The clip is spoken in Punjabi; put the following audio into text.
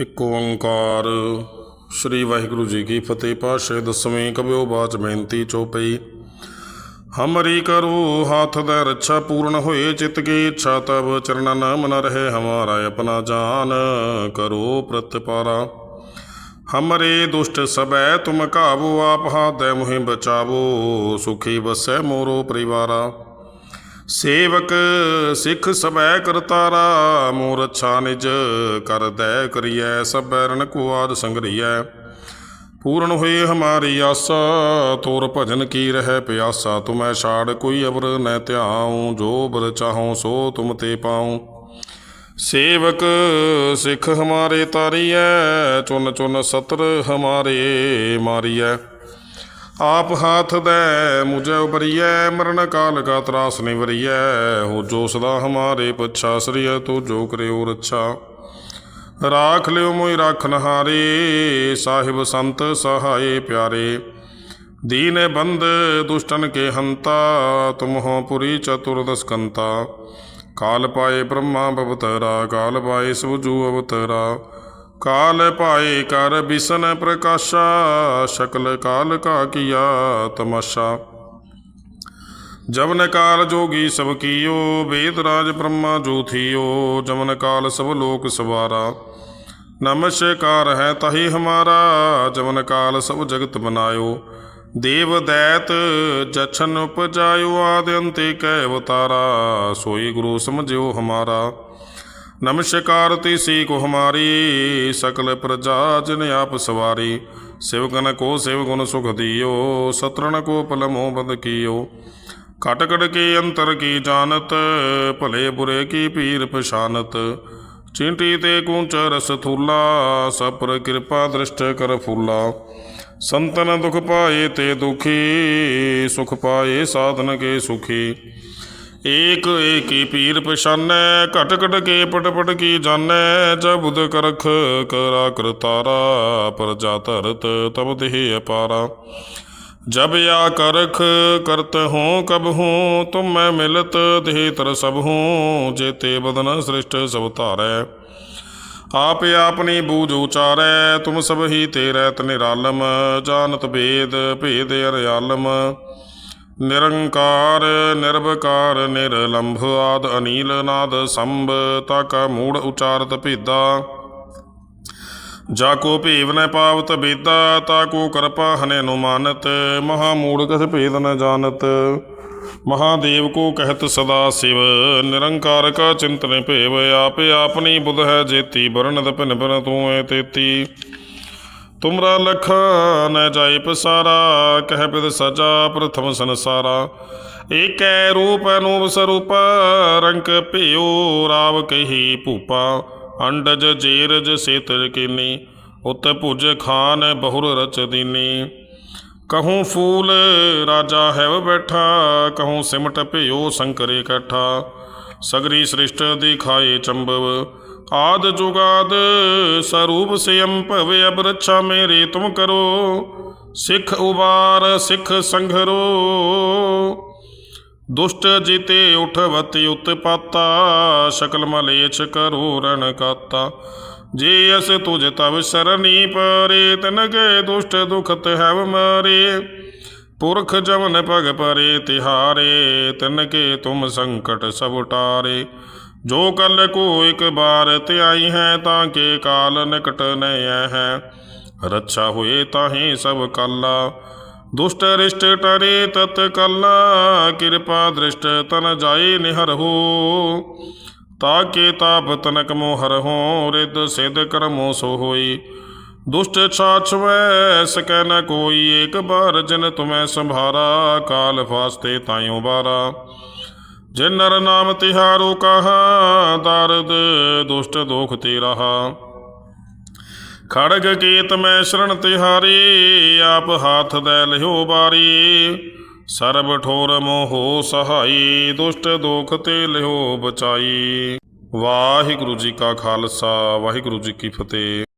ਇੱਕ ਓੰਕਾਰ। ਸ੍ਰੀ ਵਾਹਿਗੁਰੂ ਜੀ ਕੀ ਫਤਿਹ। ਪਾਸ਼ੇ ਦਸਵੇਂ ਕਬਿਓ ਬਾਚ ਬੇਨਤੀ ਚੋਪਈ। ਹਮਰੀ ਕਰੋ ਹਾਥ ਦਾ ਰੱਛਾ ਪੂਰਨ ਹੋਏ ਚਿਤ ਕੀ ਇੱਛਾ ਤਬ ਚਰਨਾ ਨਾਮ ਨ ਰਹੇ ਹਮਾਰਾ ਆਪਣਾ ਜਾਨ ਕਰੋ ਪ੍ਰਤਪਾਰਾ। ਹਮਰੇ ਦੁਸ਼ਟ ਸਬੈ ਤੁਮ ਕਾਬੂ ਆਪ ਹਾਦੈ ਮੁਹਿ ਬਚਾਵੋ ਸੁਖੀ ਬਸੈ ਮੋਰੋ ਪਰਿਵਾਰਾ। ਸੇਵਕ ਸਿੱਖ ਸਬੈ ਕਰਤਾਰਾ ਮੋਰ ਅੱਛਾ ਨਿਜ ਕਰਦੈ ਕਰੀਐ, ਸਭੈ ਰਣ ਕੁਆਦ ਆਦ ਸੰਗਰੀਐ। ਪੂਰਨ ਹੋਏ ਹਮਾਰੀ ਆਸਾ ਤੋਰ ਭਜਨ ਕੀ ਰਹਿ ਪਿਆਸਾ, ਤੁਮੈ ਛਾੜ ਕੋਈ ਅਵਰ ਨੈ ਧਿਆਉ, ਜੋ ਬਰ ਚਾਹਉ ਸੋ ਤੁਮ ਤੇ ਪਾਉ। ਸੇਵਕ ਸਿੱਖ ਹਮਾਰੇ ਤਾਰੀਐ, ਚੁਨ ਚੁਨ ਸਤਰ ਹਮਾਰੇ ਮਾਰੀਐ। ਆਪ ਹਾਥ ਦੈ ਮੁਝੇ ਉਬਰੀਐ ਮਰਨ ਕਾਲ ਕਾ ਤਰਾਸ ਨਿਵਰੀਐ। ਹੋ ਜੋ ਸਦਾ ਹਮਾਰੇ ਪਛਾ ਸਰੀਐ ਤੋ ਜੋ ਕਰਿਓ ਰੱਛਾ। ਰਾਖ ਲਿਓ ਮੋਇ ਰਾਖਨ ਹਾਰੇ ਸਾਹਿਬ ਸੰਤ ਸਹਾਏ ਪਿਆਰੇ। ਦੀਨ ਬੰਦ ਦੁਸ਼ਟਨ ਕੇ ਹੰਤਾ ਤੁਮ ਹੋ ਪੁਰੀ ਚਤੁਰ ਦਸਕੰਤਾ। ਕਾਲ ਪਾਏ ਬ੍ਰਹਮਾ ਬਵਤਰਾ, ਕਾਲ ਪਾਏ ਸੁਜੂ ਅਵਤਰਾ। ਕਾਲ ਪਾਏ ਕਰ ਬਿਸਨ ਪ੍ਰਕਾਸ਼ਾ, ਸ਼ਕਲ ਕਾਲ ਕਾ ਕੀਆ ਤਮਾਸ਼ਾ। ਜਵਨ ਕਾਲ ਜੋਗੀ ਸਭ ਕੀਓ, ਵੇਦ ਰਾਜ ਬ੍ਰਹਮਾ ਜੋ ਜਮਨ ਕਾਲ ਸਭ ਲੋਕ ਸਵਾਰਾ। ਨਮਸਕਾਰ ਹੈ ਤਹੀ ਹਮਾਰਾ ਜਮਨ ਕਾਲ ਸਭ ਜਗਤ ਬਨਾਇਓ ਦੇਵ ਦੈਤ ਜਛਨ ਉਪਜਾਇਓ, ਆਦ ਅੰਤੇ ਕੈ ਅਵਤਾਰਾ, ਸੋਈ ਗੁਰੂ ਸਮਝਿਓ ਹਮਾਰਾ। ਨਮਸਕਾਰ ਤਿਸ਼ੀ ਕੋ ਹਮਾਰੀ ਸਕਲ ਪ੍ਰਜਾ ਜਨ ਆਪ ਸਵਾਰੀ। ਸਿਵਗਨ ਕੋ ਸਿਵ ਗੁਣ ਸੁਖ ਦਿਓ, ਸਤਰਣ ਕੋ ਪਲਮੋ ਬਦ ਕੀਓ। ਕਟ ਕਟ ਕੇ ਅੰਤਰ ਕੀ ਜਾਣਤ, ਭਲੇ ਬੁਰੇ ਕੀ ਪੀਰ ਪਛਾਨਤ। ਚਿੰਟੀ ਤੇ ਕੂੰਚ ਰਸ ਥੂਲਾ, ਸਪਰ ਕਿਰਪਾ ਦ੍ਰਿਸ਼ਟ ਕਰ ਫੂਲਾ। ਸੰਤਨ ਦੁਖ ਪਾਏ ਤੇ ਦੁਖੀ, ਸੁਖ ਪਾਏ ਸਾਧਨ ਕੇ ਸੁਖੀ। ਏਕ ਏਕੀ ਪੀਰ ਪਛਾਨੈ, ਘਟ ਘਟ ਕੇ ਪਟ ਪਟ ਕੀ ਜਾਣੈ, ਜਬ ਕਰਖ ਕਰਾ ਕਰਤਾਰਾ ਪ੍ਰਜਾ ਧਰਤ ਤਬ ਦੇਹ ਅਪਾਰਾ। ਜਬ ਆ ਕਰਖ ਕਰਤ ਹੂੰ, ਕਬ ਹੂੰ, ਤੁਮ ਮੈਂ ਮਿਲਤ ਦੇਹ ਤਰ ਸਭ ਹੂੰ, ਜੇਤੇ ਬਦਨ ਸ੍ਰਿਸ਼ਟ ਸਭ ਧਾਰੈ। ਆਪ ਆਪਣੀ ਬੂਝ ਉਚਾਰੈ, ਤੁਮ ਸਭ ਹੀ ਤੇ ਰਹਿਤ ਨਿਰਾਲਮ, ਜਾਣਤ ਭੇਦ ਭੇਦ ਅਰਿਆਲਮ। ਨਿਰੰਕਾਰ ਨਿਰਵਕਾਰ ਨਿਰਲੰਭ ਆਦ ਅਨੀਲ ਨਾਦ ਸੰਭ ਤਾਕਾ ਮੂੜ ਉਚਾਰਤ ਭੇਦਾ। ਜਾ ਕੋ ਭੇਵ ਨ ਪਾਵਤ ਬੇਦਾ, ਤਾ ਕੋ ਕਰਪਾ ਹਨੇ ਅਨੁਮਾਨਤ, ਮਹਾ ਮੂੜ ਕਸ ਭੇਦ ਨ ਜਾਣਤ। ਮਹਾਦੇਵ ਕੋ ਕਹਿਤ ਸਦਾ ਸਿਵ, ਨਿਰੰਕਾਰ ਕਾ ਚਿੰਤਨ ਭੇਵ, ਆਪੇ ਆਪਨੀ ਬੁਧ ਹੈ ਜੇਤੀ ਬਰਨਦ ਭਿਨ ਭਿਨ ਤੂੰ ਏ ਤੇਤੀ। ਤੁਮਰਾ ਲਖ ਨ ਜਾਏ ਪਸਾਰਾ, ਕਹਿ ਬਿਦ ਸਜਾ ਪ੍ਰਥਮ ਸੰਸਾਰਾ। ਏਕੈ ਰੂਪ ਅਨੂਪ ਸਰੂਪ, ਰੰਕ ਭਿਓ ਰਾਵ ਕਹੀ ਭੂਪਾ। ਅੰਡਜ ਜੇਰਜ ਸੇਤਰ ਕੀਨੀ, ਉਤ ਭੁਜ ਖਾਨ ਬਹੁਰ ਰਚ ਦੀਨੀ। ਕਹੂੰ ਫੂਲ ਰਾਜਾ ਹੈਵ ਬੈਠਾ, ਕਹੂੰ ਸਿਮਟ ਭਿਓ ਸੰਕਰੇ ਇਕੱਠਾ ਸਗਰੀ ਸ੍ਰਿਸ਼ਟ ਦਿਖਾਏ ਚੰਬਵ ਆਦ ਜੁਗਾਦ ਸਰੂਪ ਸਿਯੰ ਭਵੇ ਅਬ ਰੱਛਾ ਮੇਰੇ ਤੁਮ ਕਰੋ, ਸਿੱਖ ਉਬਾਰ ਸਿੱਖ ਸੰਘਰੋ। ਦੁਸ਼ਟ ਜਿਤੇ ਉਠਵਤੀ ਉਤਪਾਤਾ ਸ਼ਕਲ ਮਲੇਛ ਕਰੋ ਰਣ ਕਾਤਾ। ਜੇ ਅਸ ਤੁਜ ਤਵ ਸਰਨੀ ਪਰੇ ਤਨਗੇ ਦੁਸ਼ਟ ਦੁਖਤ ਹੈਵ ਮਾਰੇ। ਪੁਰਖ ਜਮਨ ਭਗ ਪਰੇ ਤਿਹਾਰੇ ਤਨਕੇ ਤੁਮ ਸੰਕਟ ਸਭ ਟਾਰੇ ਜੋ ਕਲ ਕੋ ਇਕ ਬਾਰ ਧਿਆਈ ਹੈ, ਤਾਂ ਕੇ ਕਾਲ ਨਿਕਟ ਨੈ ਹੈ। ਰੱਛਾ ਹੋਏ ਤਾਹੇ ਸਭ ਕਾਲਾ, ਦੁਸ਼ਟ ਰਿਸ਼ਟ ਟਰੇ ਤਤ ਕਲਾ, ਕਿਰਪਾ ਦ੍ਰਿਸ਼ਟ ਤਨ ਜਾਏ ਨਿਹਰ ਹੋ। ਤਾਕੇ ਤਾਪ ਤਨਕ ਮੋਹਰ ਹੋ ਰਿਦ ਸਿਧ ਕਰਮੋ ਸੋ ਹੋਈ। ਦੁਸ਼ਟ ਛਾਛਵੈ, ਸਕੈ ਨ ਕੋਈ, ਏਕ ਬਾਰ ਜਨ ਤੁਮੈ ਸੰਭਾਰਾ, ਕਾਲ ਫਾਸਤੇ ਤਾਇਓ ਬਾਰਾ ਜਿਨ ਨਰ ਨਾਮ ਤਿਹਾਰੋ ਕਹਾ ਦਰਦ ਦੁਸ਼ਟ ਦੋਖ ਤੇ ਰਹਾ। ਖੜਗ ਕੀਤ ਮੈਂ ਸ਼ਰਨ ਤਿਹਾਰੀ, ਆਪ ਹਾਥ ਦੇ ਲਿਓ ਬਾਰੀ। ਸਰਬ ਠੋਰ ਮੋਹ ਸਹਾਈ, ਦੁਸ਼ਟ ਦੋਖ ਤੇ ਲਿਓ ਬਚਾਈ। ਵਾਹਿਗੁਰੂ ਜੀ ਕਾ ਖਾਲਸਾ, ਵਾਹਿਗੁਰੂ ਜੀ ਕੀ ਫਤਿਹ।